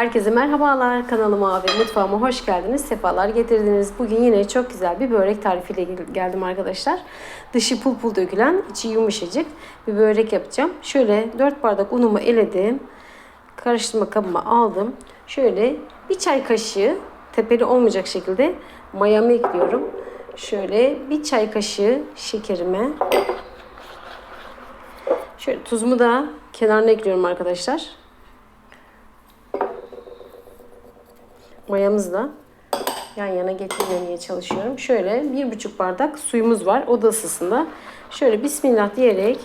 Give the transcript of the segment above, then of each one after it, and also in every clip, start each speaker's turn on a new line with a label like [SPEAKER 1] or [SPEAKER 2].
[SPEAKER 1] Herkese merhabalar. Kanalıma ve mutfağıma hoş geldiniz. Sefalar getirdiniz. Bugün yine çok güzel bir börek tarifiyle gel- geldim arkadaşlar. Dışı pul pul dökülen, içi yumuşacık bir börek yapacağım. Şöyle 4 bardak unumu eledim. Karıştırma kabıma aldım. Şöyle bir çay kaşığı tepeli olmayacak şekilde mayamı ekliyorum. Şöyle bir çay kaşığı şekerime. Şöyle tuzumu da kenarına ekliyorum arkadaşlar. Mayamızla yan yana getirmemeye çalışıyorum. Şöyle bir buçuk bardak suyumuz var oda ısısında. Şöyle bismillah diyerek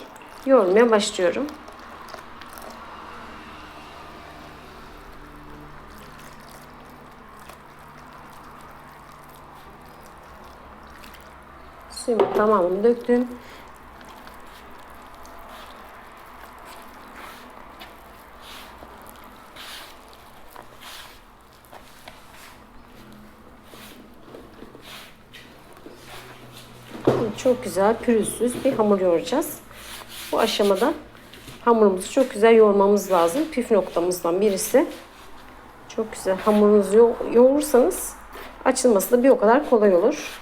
[SPEAKER 1] yoğurmaya başlıyorum. Suyumu tamamını döktüm. Çok güzel pürüzsüz bir hamur yoğuracağız. Bu aşamada hamurumuzu çok güzel yoğurmamız lazım. Püf noktamızdan birisi. Çok güzel hamurunuzu yo- yoğurursanız açılması da bir o kadar kolay olur.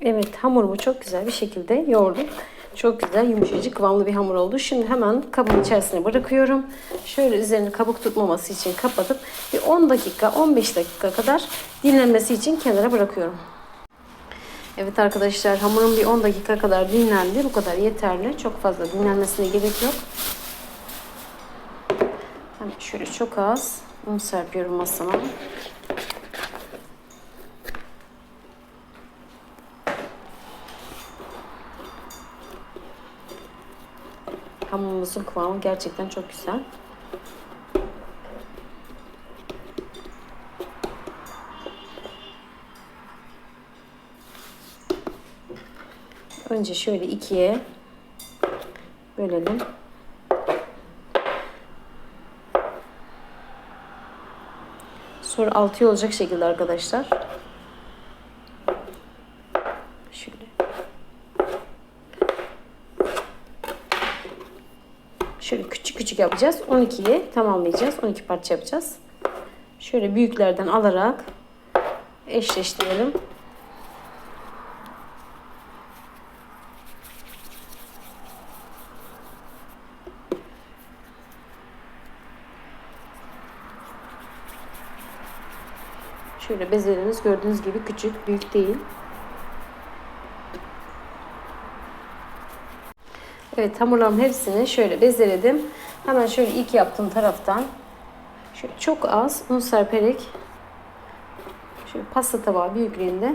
[SPEAKER 1] Evet hamurumu çok güzel bir şekilde yoğurdum. Çok güzel yumuşacık kıvamlı bir hamur oldu. Şimdi hemen kabın içerisine bırakıyorum. Şöyle üzerini kabuk tutmaması için kapatıp bir 10 dakika 15 dakika kadar dinlenmesi için kenara bırakıyorum. Evet arkadaşlar hamurum bir 10 dakika kadar dinlendi. Bu kadar yeterli. Çok fazla dinlenmesine gerek yok. Şöyle çok az un serpiyorum masama. Hamurumuzun kıvamı gerçekten çok güzel. Önce şöyle ikiye bölelim. Sonra altıya olacak şekilde arkadaşlar. Şöyle. Şöyle küçük küçük yapacağız. 12'yi tamamlayacağız. 12 parça yapacağız. Şöyle büyüklerden alarak eşleştirelim. Şöyle bezelerimiz gördüğünüz gibi küçük, büyük değil. Evet hamurların hepsini şöyle bezeledim. Hemen şöyle ilk yaptığım taraftan şöyle çok az un serperek şöyle pasta tabağı büyüklüğünde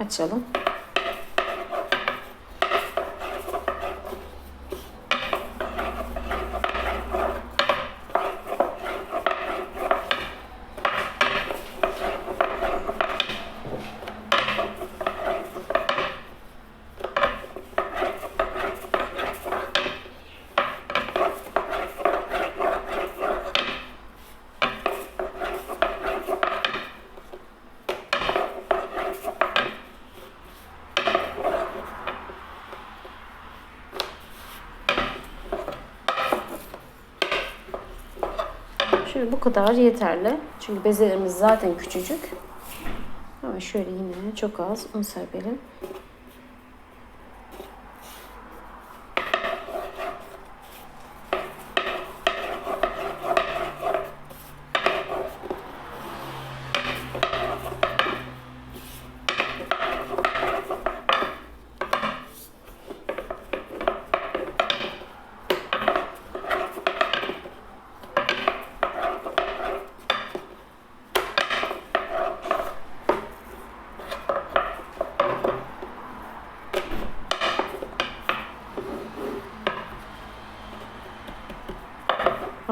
[SPEAKER 1] açalım. Şöyle bu kadar yeterli. Çünkü bezelerimiz zaten küçücük. Ama şöyle yine çok az un serpelim.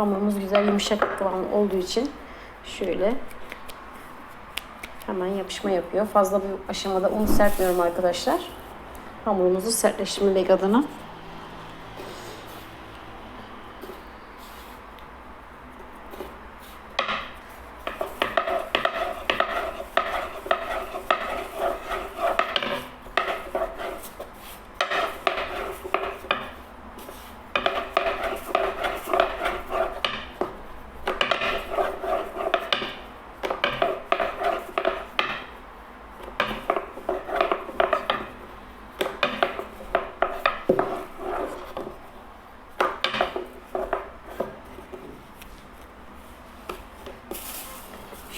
[SPEAKER 1] Hamurumuz güzel yumuşak kıvamlı olduğu için şöyle hemen yapışma yapıyor. Fazla bir aşamada un serpmiyorum arkadaşlar. Hamurumuzu sertleştirmek adına.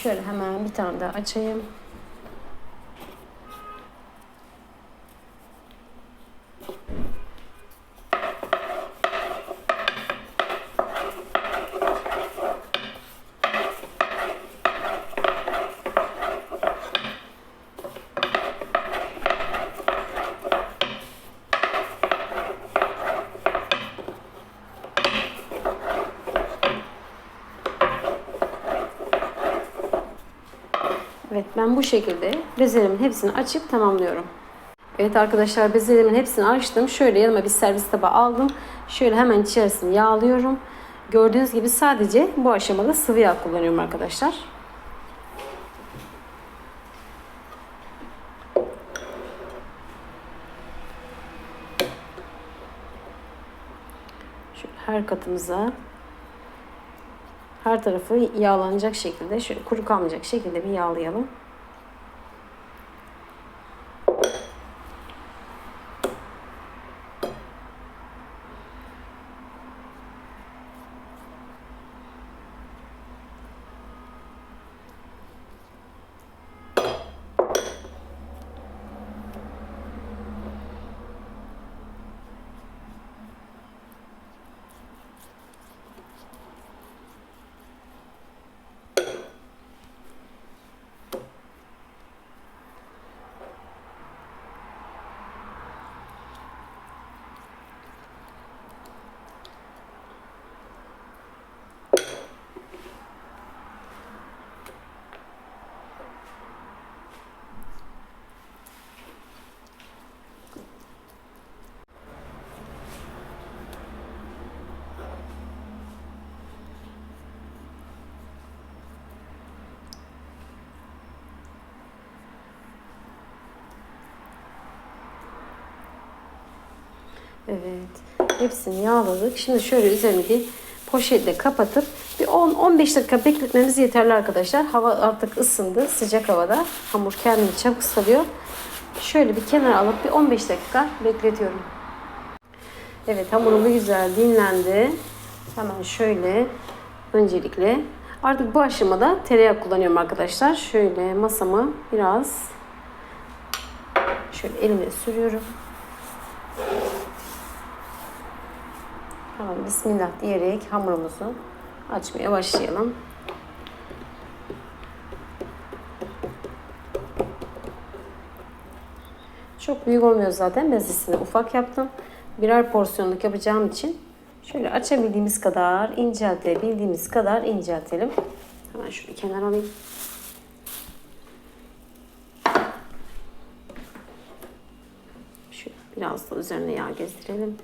[SPEAKER 1] Şöyle hemen bir tane daha açayım. Ben bu şekilde bezelerimin hepsini açıp tamamlıyorum. Evet arkadaşlar bezelerimin hepsini açtım. Şöyle yanıma bir servis tabağı aldım. Şöyle hemen içerisini yağlıyorum. Gördüğünüz gibi sadece bu aşamada sıvı yağ kullanıyorum arkadaşlar. Şöyle her katımıza her tarafı yağlanacak şekilde, şöyle kuru kalmayacak şekilde bir yağlayalım. Evet. Hepsini yağladık. Şimdi şöyle üzerini bir poşetle kapatıp bir 10-15 dakika bekletmemiz yeterli arkadaşlar. Hava artık ısındı. Sıcak havada. Hamur kendini çabuk ısılıyor. Şöyle bir kenara alıp bir 15 dakika bekletiyorum. Evet hamurum güzel dinlendi. Hemen şöyle öncelikle artık bu aşamada tereyağı kullanıyorum arkadaşlar. Şöyle masamı biraz şöyle elime sürüyorum. Tamam, Bismillah diyerek hamurumuzu açmaya başlayalım. Çok büyük olmuyor zaten. Bezesini ufak yaptım. Birer porsiyonluk yapacağım için şöyle açabildiğimiz kadar inceltebildiğimiz kadar inceltelim. Hemen şunu kenara alayım. Şöyle biraz da üzerine yağ gezdirelim.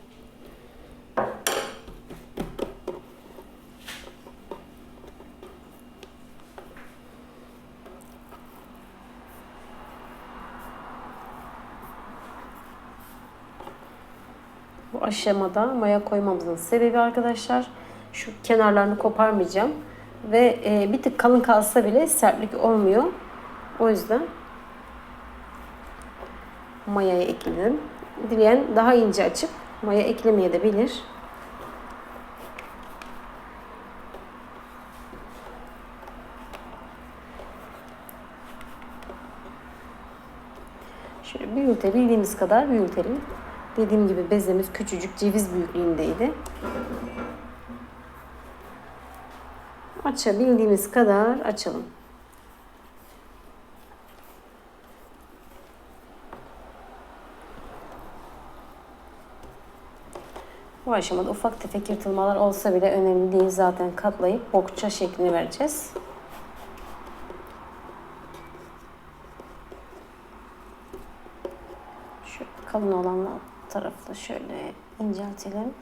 [SPEAKER 1] Bu aşamada maya koymamızın sebebi arkadaşlar şu kenarlarını koparmayacağım ve e, bir tık kalın kalsa bile sertlik olmuyor. O yüzden mayayı ekledim. Dileyen daha ince açıp maya eklemeye de bilir. Şöyle büyütebildiğimiz kadar büyütelim. Dediğim gibi bezemiz küçücük ceviz büyüklüğündeydi. Açabildiğimiz kadar açalım. Bu aşamada ufak tefek yırtılmalar olsa bile önemli değil. Zaten katlayıp bokça şeklini vereceğiz. Şu kalın olan tarafı şöyle inceltelim.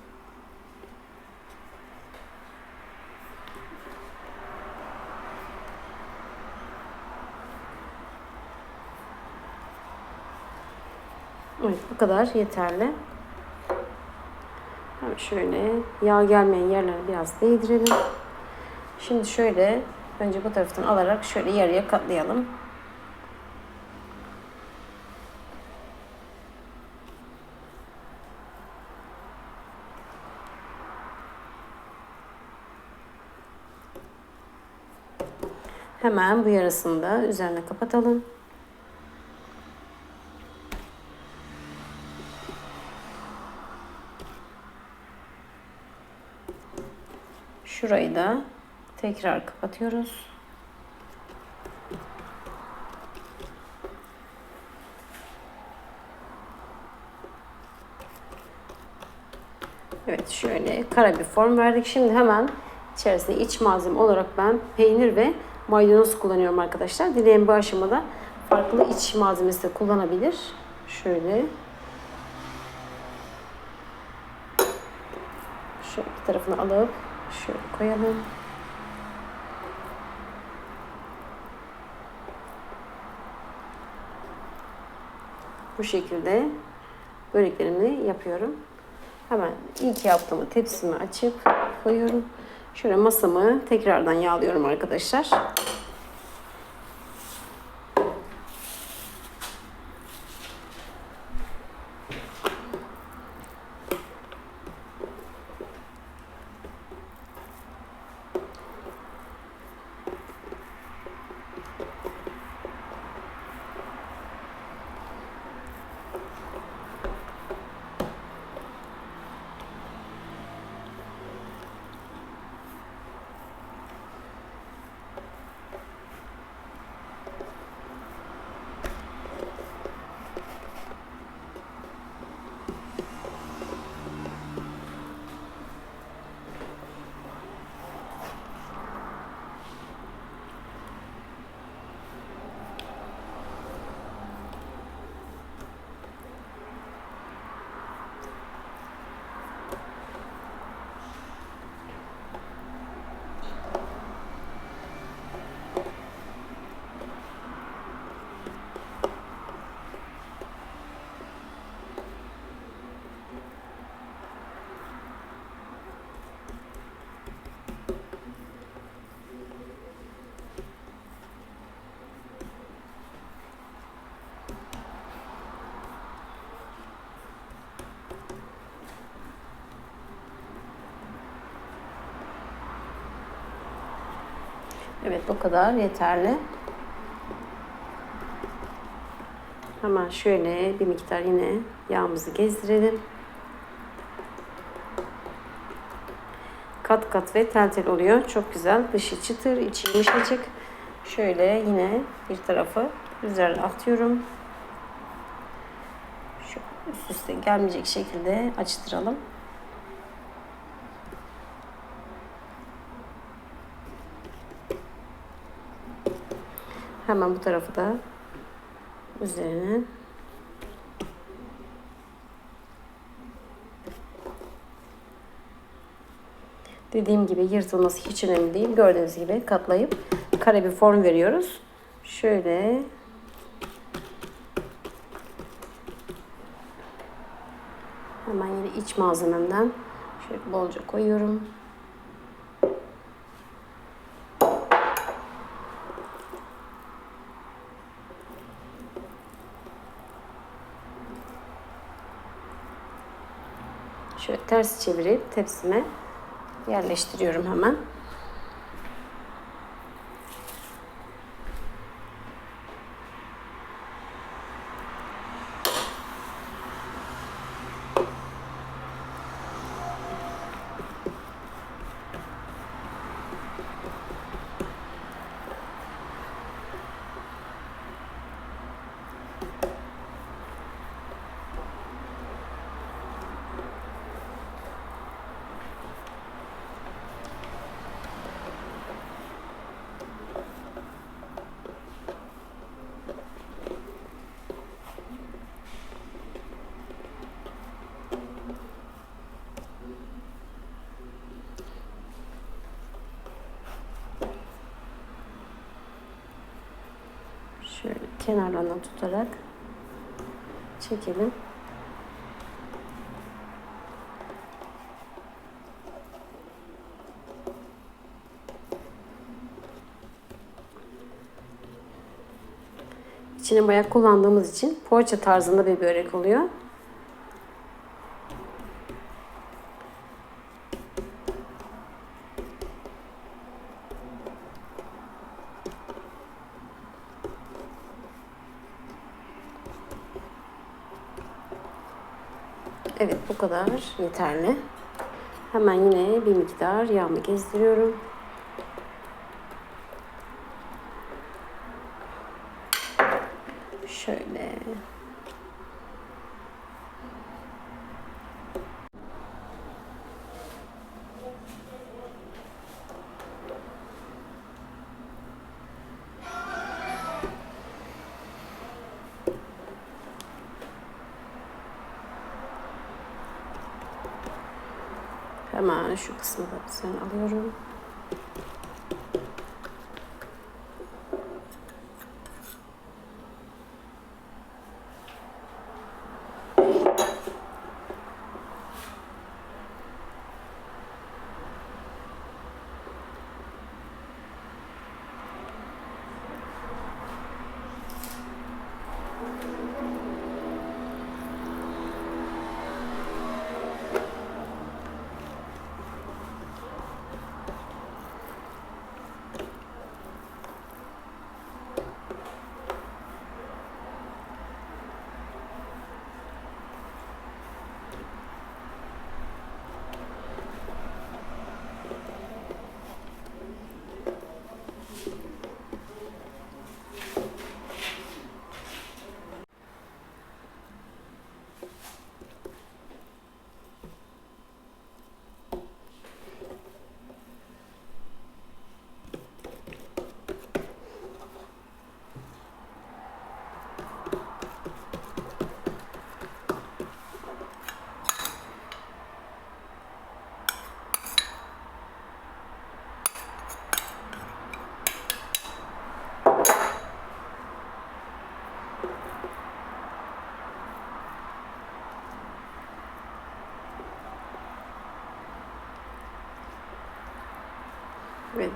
[SPEAKER 1] Evet bu kadar yeterli. Hemen şöyle yağ gelmeyen yerlere biraz değdirelim. Şimdi şöyle önce bu taraftan alarak şöyle yarıya katlayalım. Hemen bu yarısını da üzerine kapatalım. Şurayı da tekrar kapatıyoruz. Evet şöyle kara bir form verdik. Şimdi hemen içerisinde iç malzeme olarak ben peynir ve maydanoz kullanıyorum arkadaşlar. Dileyen bu aşamada farklı iç malzemesi de kullanabilir. Şöyle. Şöyle bir tarafını alıp şöyle koyalım. Bu şekilde böreklerimi yapıyorum. Hemen ilk yaptığımı tepsimi açıp koyuyorum. Şöyle masamı tekrardan yağlıyorum arkadaşlar. Evet bu kadar yeterli. Hemen şöyle bir miktar yine yağımızı gezdirelim. Kat kat ve tel tel oluyor. Çok güzel. Dışı çıtır, içi yumuşacık. Şöyle yine bir tarafı üzerine atıyorum. Şu üst üste gelmeyecek şekilde açtıralım. Hemen bu tarafı da üzerine Dediğim gibi yırtılması hiç önemli değil. Gördüğünüz gibi katlayıp kare bir form veriyoruz. Şöyle hemen yine iç malzememden şöyle bolca koyuyorum. Şöyle ters çevirip tepsime yerleştiriyorum hemen. Şöyle kenarlarından tutarak çekelim. İçine bayağı kullandığımız için poğaça tarzında bir börek oluyor. Evet kadar yeterli. Hemen yine bir miktar yağımı gezdiriyorum. Şöyle. Şu kısmı da sen alıyorum.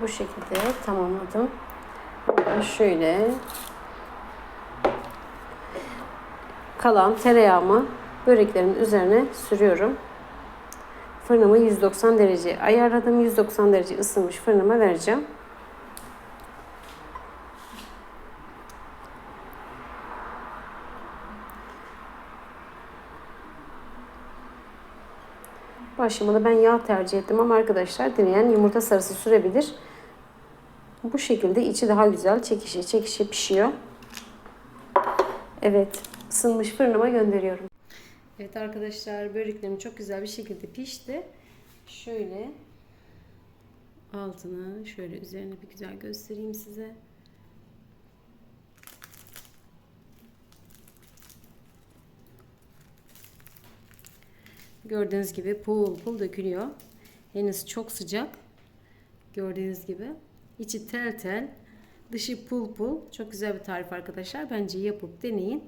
[SPEAKER 1] Bu şekilde tamamladım. Şöyle kalan tereyağımı böreklerimin üzerine sürüyorum. Fırınımı 190 derece ayarladım. 190 derece ısınmış fırınıma vereceğim. Bu aşamada ben yağ tercih ettim ama arkadaşlar dileyen yumurta sarısı sürebilir. Bu şekilde içi daha güzel çekişe çekişe pişiyor. Evet ısınmış fırınıma gönderiyorum. Evet arkadaşlar böreklerim çok güzel bir şekilde pişti. Şöyle altını şöyle üzerine bir güzel göstereyim size. Gördüğünüz gibi pul pul dökülüyor. Henüz çok sıcak. Gördüğünüz gibi. İçi tel tel. Dışı pul pul. Çok güzel bir tarif arkadaşlar. Bence yapıp deneyin.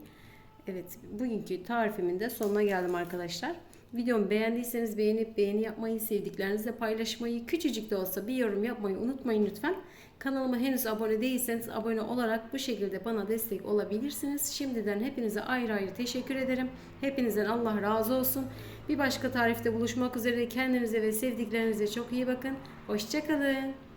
[SPEAKER 1] Evet bugünkü tarifimin de sonuna geldim arkadaşlar. Videomu beğendiyseniz beğenip beğeni yapmayı, sevdiklerinizle paylaşmayı, küçücük de olsa bir yorum yapmayı unutmayın lütfen. Kanalıma henüz abone değilseniz abone olarak bu şekilde bana destek olabilirsiniz. Şimdiden hepinize ayrı ayrı teşekkür ederim. Hepinizden Allah razı olsun. Bir başka tarifte buluşmak üzere. Kendinize ve sevdiklerinize çok iyi bakın. Hoşçakalın.